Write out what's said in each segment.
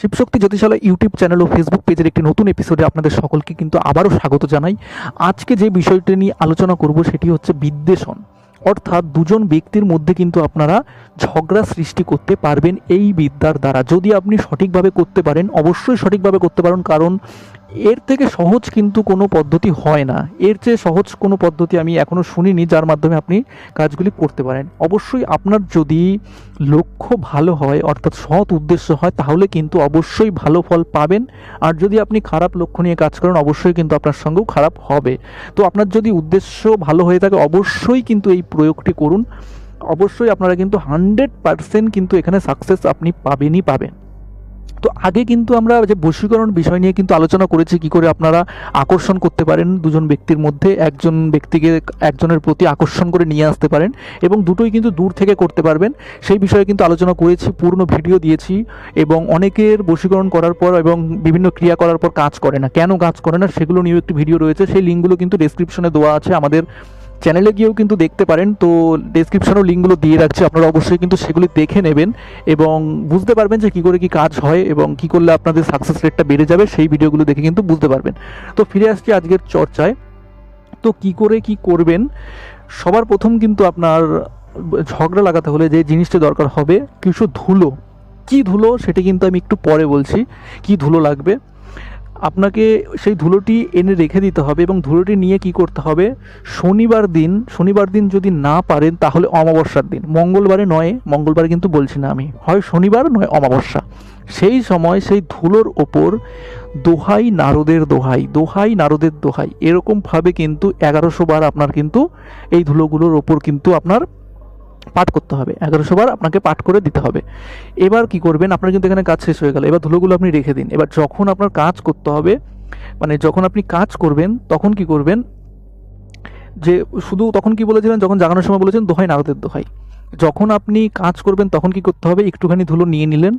Shivshakti জ্যোতিষালয় YouTube channel ও Facebook পেজের একটি নতুন এপিসোডে আপনাদের সকলকে কিন্তু আবারও স্বাগত জানাই। আজকে যে বিষয়টি নিয়ে আলোচনা করব সেটি হচ্ছে বিদ্বেষণ। অর্থাৎ দুজন ব্যক্তির মধ্যে কিন্তু আপনারা ঝগড়া সৃষ্টি করতে পারবেন এই বিদ্যার দ্বারা। যদি আপনি সঠিকভাবে করতে পারেন, অবশ্যই সঠিকভাবে করতে পারেন। কারণ এর থেকে সহজ কিন্তু কোনো পদ্ধতি হয় না। এর চেয়ে সহজ কোনো পদ্ধতি আমি এখনও শুনিনি, যার মাধ্যমে আপনি কাজগুলি করতে পারেন। অবশ্যই আপনার যদি লক্ষ্য ভালো হয়, অর্থাৎ সৎ উদ্দেশ্য হয়, তাহলে কিন্তু অবশ্যই ভালো ফল পাবেন। আর যদি আপনি খারাপ লক্ষ্য নিয়ে কাজ করেন, অবশ্যই কিন্তু আপনার সঙ্গেও খারাপ হবে। তো আপনার যদি উদ্দেশ্য ভালো হয়ে থাকে, অবশ্যই কিন্তু এই প্রয়োগটি করুন। অবশ্যই আপনারা কিন্তু হান্ড্রেড পারসেন্ট কিন্তু এখানে সাকসেস আপনি পাবেনই পাবেন। তো আগে কিন্তু আমরা যে বশীকরণ বিষয় নিয়ে কিন্তু আলোচনা করেছি, কি করে আপনারা আকর্ষণ করতে পারেন দুজন ব্যক্তির মধ্যে, একজন ব্যক্তিকে একজনের প্রতি আকর্ষণ করে নিয়ে আসতে পারেন এবং দুটোই কিন্তু দূর থেকে করতে পারবেন। সেই বিষয়ে কিন্তু আলোচনা করেছি, পূর্ণ ভিডিও দিয়েছি এবং অনেকের বশীকরণ করার পর এবং বিভিন্ন ক্রিয়া করার পর কাজ করে না। কেন কাজ করে না? সেগুলো নিয়েও একটি ভিডিও রয়েছে। সেই লিঙ্কগুলো কিন্তু ডেসক্রিপশনে দেওয়া আছে। আমাদের চ্যানেলে গিয়েও কিন্তু দেখতে পারেন। তো ডেসক্রিপশনেও লিঙ্কগুলো দিয়ে রাখছি, আপনারা অবশ্যই কিন্তু সেগুলি দেখে নেবেন এবং বুঝতে পারবেন যে কী করে কি কাজ হয় এবং কি করলে আপনাদের সাকসেস রেটটা বেড়ে যাবে, সেই ভিডিওগুলো দেখে কিন্তু বুঝতে পারবেন। তো ফিরে আসছি আজকের চর্চায়। তো কি করে কি করবেন? সবার প্রথম কিন্তু আপনার ঝগড়া লাগাতে হলে যে জিনিসটা দরকার হবে, কিছু ধুলো। কি ধুলো সেটা কিন্তু আমি একটু পরে বলছি, কি ধুলো লাগবে? আপনাকে সেই ধুলোটি এনে রেখে দিতে হবে এবং ধুলোটি নিয়ে কি করতে হবে? শনিবার দিন শনিবার দিন যদি না পারেন তাহলে অমাবস্যার দিন। মঙ্গলবারে নয়, মঙ্গলবারে কিন্তু বলছি না আমি। হয় শনিবার নয়, অমাবস্যা। সেই সময় সেই ধুলোর ওপর দোহাই নারদের দোহাই দোহাই নারদের দোহাই। এরকমভাবে কিন্তু এগারোশো বার আপনার কিন্তু এই ধুলোগুলোর ওপর কিন্তু আপনার পাঠ করতে হবে। এগারোশো বার আপনাকে পাঠ করে দিতে হবে। এবার কি করবেন? আপনার কিন্তু এখানে কাজ শেষ হয়ে গেল। এবার ধুলোগুলো আপনি রেখে দিন। এবার যখন আপনার কাজ করতে হবে মানে যখন আপনি কাজ করবেন, তখন কি করবেন? যে শুধু তখন কি বলেছিলেন? যখন জাগানোর সময় বলেছেন দোহাই নারদের দোহাই। যখন আপনি কাজ করবেন, তখন কি করতে হবে? একটুখানি ধুলো নিয়ে নিলেন।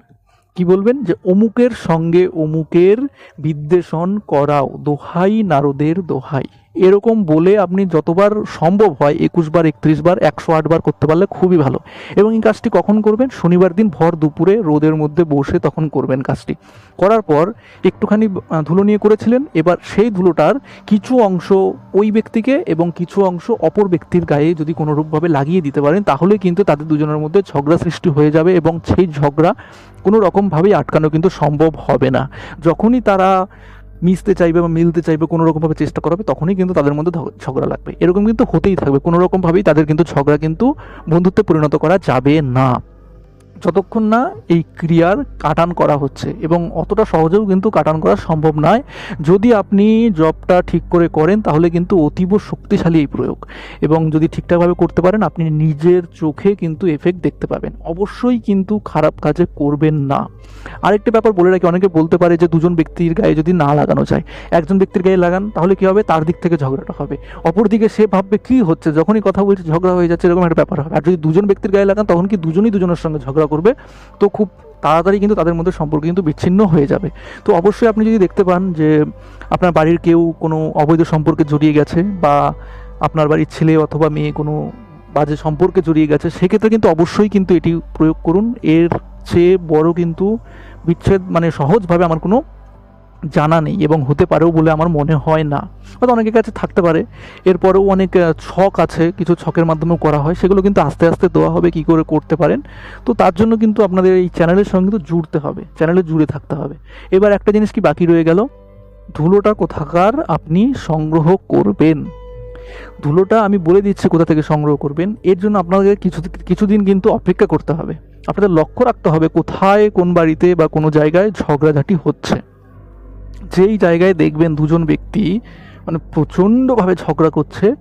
কি বলবেন? যে অমুকের সঙ্গে অমুকের বিদ্বেষণ করাও। দোহাই নারদের দোহাই। এরকম বলে আপনি যতবার সম্ভব হয় একুশ বার, একত্রিশ বার, একশো আট বার করতে পারলে খুবই ভালো। এবং এই কাজটি কখন করবেন? শনিবার দিন ভর দুপুরে রোদের মধ্যে বসে তখন করবেন কাজটি। করার পর একটুখানি ধুলো নিয়ে করেছিলেন। এবার সেই ধুলোটার কিছু অংশ ওই ব্যক্তিকে এবং কিছু অংশ অপর ব্যক্তির গায়ে যদি কোনোরূপভাবে লাগিয়ে দিতে পারেন, তাহলে কিন্তু তাদের দুজনের মধ্যে ঝগড়া সৃষ্টি হয়ে যাবে এবং সেই ঝগড়া কোনো রকমভাবেই আটকানো কিন্তু সম্ভব হবে না। যখনই তারা মিশতে চাইবে বা মিলতে চাইবে, কোনো রকমভাবে চেষ্টা করাবে, তখনই কিন্তু তাদের মধ্যে ঝগড়া লাগবে। এরকম কিন্তু হতেই থাকবে। কোনো রকমভাবেই তাদের কিন্তু ঝগড়া কিন্তু বন্ধুত্বে পরিণত করা যাবে না। যতক্ষণ না এই ক্রিয়ার কাটান করা হচ্ছে এবং অতটা সহজেও কিন্তু কাটান করা সম্ভব নয়, যদি আপনি জবটা ঠিক করে করেন তাহলে কিন্তু অতীব শক্তিশালী এই প্রয়োগ। এবং যদি ঠিকঠাকভাবে করতে পারেন, আপনি নিজের চোখে কিন্তু এফেক্ট দেখতে পাবেন। অবশ্যই কিন্তু খারাপ কাজে করবেন না। আরেকটা ব্যাপার বলে রাখি, অনেকে বলতে পারে যে দুজন ব্যক্তির গায়ে যদি না লাগানো যায়, একজন ব্যক্তির গায়ে লাগান তাহলে কী হবে? তার দিক থেকে ঝগড়াটা হবে। অপরদিকে সে ভাববে, কি হচ্ছে? যখনই কথা বলছে ঝগড়া হয়ে যাচ্ছে, এরকম একটা ব্যাপার হবে। আর যদি দুজন ব্যক্তির গায়ে লাগান, তখন কি দুজনই দুজনের সঙ্গে ঝগড়া করবে, তো খুব তাড়াতাড়ি কিন্তু তাদের মধ্যে সম্পর্ক কিন্তু বিচ্ছিন্ন হয়ে যাবে। তো অবশ্যই আপনি যদি দেখতে পান যে আপনার বাড়ির কেউ কোনো অবৈধ সম্পর্কে জড়িয়ে গেছে বা আপনার বাড়ির ছেলে অথবা মেয়ে কোনো বাজে সম্পর্কে জড়িয়ে গেছে, সেক্ষেত্রে কিন্তু অবশ্যই কিন্তু এটি প্রয়োগ করুন। এর চেয়ে বড় কিন্তু বিচ্ছেদ মানে সহজভাবে আমার কোনো জানা নেই এবং হতে পারেও বলে আমার মনে হয় না। হয়তো অনেকের কাছে থাকতে পারে। এরপরেও অনেক ছক আছে, কিছু ছকের মাধ্যমেও করা হয়। সেগুলো কিন্তু আস্তে আস্তে দেওয়া হবে, কি করে করতে পারেন। তো তার জন্য কিন্তু আপনাদের এই চ্যানেলের সঙ্গে কিন্তু জুড়তে হবে, চ্যানেলে জুড়ে থাকতে হবে। এবার একটা জিনিস কি বাকি রয়ে গেল? ধুলোটা কোথাকার আপনি সংগ্রহ করবেন। ধুলোটা আমি বলে দিচ্ছি কোথা থেকে সংগ্রহ করবেন। এর জন্য আপনাদের কিছু, কিছুদিন কিন্তু অপেক্ষা করতে হবে। আপনাদের লক্ষ্য রাখতে হবে কোথায়, কোন বাড়িতে বা কোনো জায়গায় ঝগড়াঝাটি হচ্ছে। যেই জায়গায় দেখবেন দুজন ব্যক্তি মানে প্রচণ্ডভাবে ঝগড়া করছে,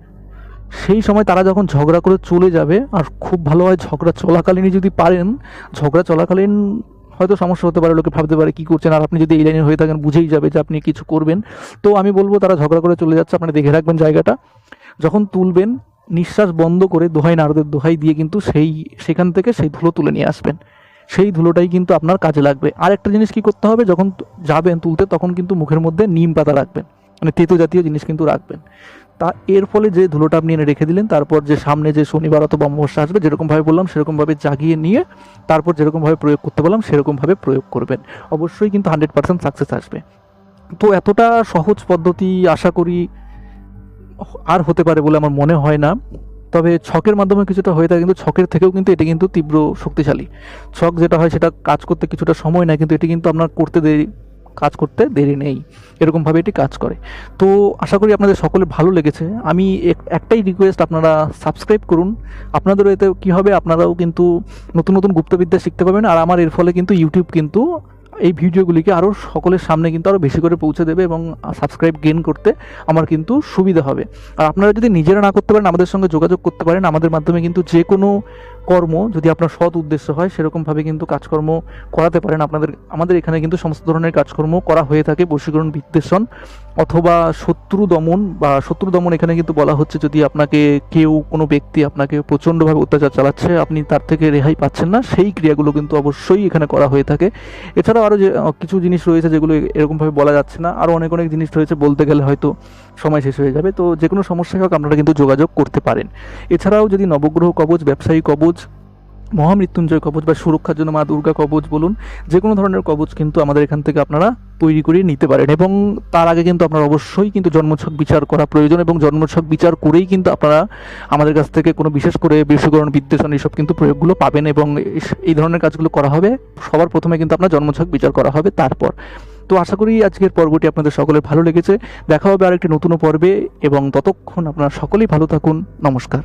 সেই সময় তারা যখন ঝগড়া করে চলে যাবে, আর খুব ভালো হয় ঝগড়া চলাকালীনই যদি পারেন, ঝগড়া চলাকালীন হয়তো সমস্যা হতে পারে, লোকে ভাবতে পারে কী করছেন, আর আপনি যদি এই লাইনে হয়ে থাকেন বুঝেই যাবে যে আপনি কিছু করবেন। তো আমি বলব তারা ঝগড়া করে চলে যাচ্ছে, আপনারা দেখে রাখবেন জায়গাটা। যখন তুলবেন, নিঃশ্বাস বন্ধ করে দোহাই, নারদের দোহাই দিয়ে কিন্তু সেই, সেখান থেকে সেই ধুলো তুলে নিয়ে আসবেন। সেই ধুলোটাই কিন্তু আপনার কাজে লাগবে। আর একটা জিনিস কি করতে হবে? যখন যাবেন তুলতে, তখন কিন্তু মুখের মধ্যে নিম পাতা রাখবেন। মানে তেতো জাতীয় জিনিস কিন্তু রাখবেন। তা এর ফলে যে ধুলোটা আপনি এনে রেখে দিলেন, তারপর যে সামনে যে শনিবার অথবা অমাবস্যা আসবে, যেরকমভাবে বললাম, সেরকমভাবে জাগিয়ে নিয়ে, তারপর যেরকমভাবে প্রয়োগ করতে বললাম, সেরকমভাবে প্রয়োগ করবেন। অবশ্যই কিন্তু হান্ড্রেড পার্সেন্ট সাকসেস আসবে। তো এতটা সহজ পদ্ধতি আশা করি আর হতে পারে বলে আমার মনে হয় না। তবে ছকের মাধ্যমে কিছুটা হয়ে থাকে, কিন্তু ছকের থেকেও কিন্তু এটি কিন্তু তীব্র শক্তিশালী। ছক যেটা হয় সেটা কাজ করতে কিছুটা সময় নেয়, কিন্তু এটি কিন্তু আপনার করতে দেরি, কাজ করতে দেরি নেই। এরকমভাবে এটি কাজ করে। তো আশা করি আপনাদের সকলে ভালো লেগেছে। আমি এক- একটাই রিকোয়েস্ট আপনারা সাবস্ক্রাইব করুন। আপনাদেরও এতে কী হবে, আপনারাও কিন্তু নতুন নতুন গুপ্তবিদ্যা শিখতে পারবেন। আর আমার এর ফলে কিন্তু ইউটিউব কিন্তু এই ভিডিওগুলিকে আরও সকলের সামনে কিন্তু আরও বেশি করে পৌঁছে দেবে এবং সাবস্ক্রাইব গেন করতে আমার কিন্তু সুবিধা হবে। আর আপনারা যদি নিজেরা না করতে পারেন, আমাদের সঙ্গে যোগাযোগ করতে পারেন। আমাদের মাধ্যমে কিন্তু যে কোনো কর্ম যদি আপনার সৎ উদ্দেশ্য হয়, সেরকমভাবে কিন্তু কাজকর্ম করাতে পারেন। আপনাদের, আমাদের এখানে কিন্তু সমস্ত ধরনের কাজকর্ম করা হয়ে থাকে, বশীকরণ, বিদ্বেষণ অথবা শত্রু দমন বা শত্রু দমন এখানে কিন্তু বলা হচ্ছে যদি আপনাকে কেউ কোনো ব্যক্তি আপনাকে প্রচণ্ডভাবে অত্যাচার চালাচ্ছে, আপনি তার থেকে রেহাই পাচ্ছেন না, সেই ক্রিয়াগুলো কিন্তু অবশ্যই এখানে করা হয়ে থাকে। এছাড়াও আরও যে কিছু জিনিস রয়েছে যেগুলো এরকমভাবে বলা যাচ্ছে না আরও অনেক অনেক জিনিস রয়েছে বলতে গেলে হয়তো সময় শেষ হয়ে যাবে। তো যে কোনো সমস্যায় হোক আপনারা কিন্তু যোগাযোগ করতে পারেন। এছাড়াও যদি নবগ্রহ কবচ, ব্যবসায়ী কবচ মহামৃত্যুঞ্জয় কবচ বা সুরক্ষার জন্য মা দুর্গা কবচ বলুন, যে কোনো ধরনের কবচ কিন্তু আমাদের এখান থেকে আপনারা তৈরি করে নিতে পারেন। এবং তার আগে কিন্তু আপনার অবশ্যই কিন্তু জন্মছক বিচার করা প্রয়োজন এবং জন্মছক বিচার করেই কিন্তু আপনারা আমাদের কাছ থেকে কোনো বিশেষ করে বিশ্বকরণ বিদ্বেষণ এইসব কিন্তু প্রয়োগগুলো পাবেন এবং এই ধরনের কাজগুলো করা হবে। সবার প্রথমে কিন্তু আপনার জন্মছক বিচার করা হবে তারপর। তো আশা করি আজকের পর্বটি আপনাদের সকলের ভালো লেগেছে। দেখা হবে আরেকটি নতুন পর্বে এবং ততক্ষণ আপনারা সকলেই ভালো থাকুন। নমস্কার।